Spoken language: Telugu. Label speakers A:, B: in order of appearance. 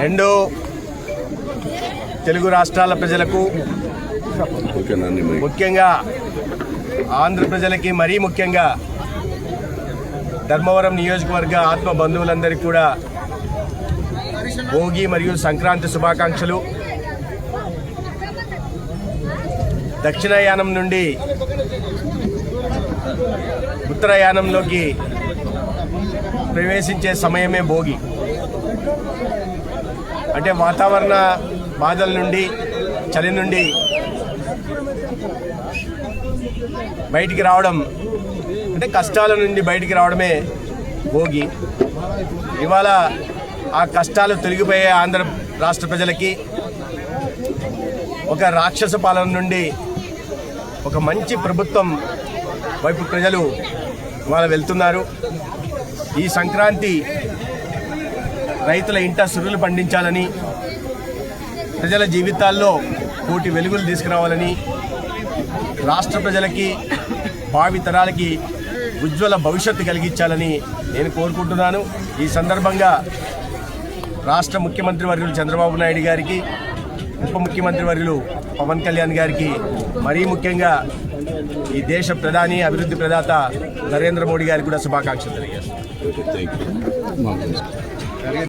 A: రెండు తెలుగు రాష్ట్రాల ప్రజలకు ముఖ్యంగా ఆంధ్ర ప్రజలకి మరీ ముఖ్యంగా ధర్మవరం నియోజకవర్గ ఆత్మ బంధువులందరికీ కూడా భోగి మరియు సంక్రాంతి శుభాకాంక్షలు. దక్షిణాయానం నుండి ఉత్తరాయానంలోకి ప్రవేశించే సమయమే భోగి. అంటే వాతావరణ బాధల నుండి చలి నుండి బయటికి రావడం అంటే కష్టాల నుండి బయటికి రావడమే భోగి. ఇవాళ ఆ కష్టాలు తొలగిపోయే ఆంధ్ర రాష్ట్ర ప్రజలకి ఒక రాక్షస పాలన నుండి ఒక మంచి ప్రభుత్వం వైపు ప్రజలు ఇవాళ వెళ్తున్నారు. ఈ సంక్రాంతి రైతుల ఇంట సురులు పండించాలని ప్రజల జీవితాల్లో కోటి వెలుగులు తీసుకురావాలని రాష్ట్ర ప్రజలకి భావి తరాలకి ఉజ్వల భవిష్యత్తు కలిగించాలని నేను కోరుకుంటున్నాను. ఈ సందర్భంగా రాష్ట్ర ముఖ్యమంత్రి వర్యులు చంద్రబాబు నాయుడు గారికి ఉప ముఖ్యమంత్రి వర్యులు పవన్ కళ్యాణ్ గారికి మరీ ముఖ్యంగా ఈ దేశ ప్రధాని అభివృద్ధి ప్రదాత నరేంద్ర మోడీ గారికి కూడా శుభాకాంక్షలు తెలియజేస్తాను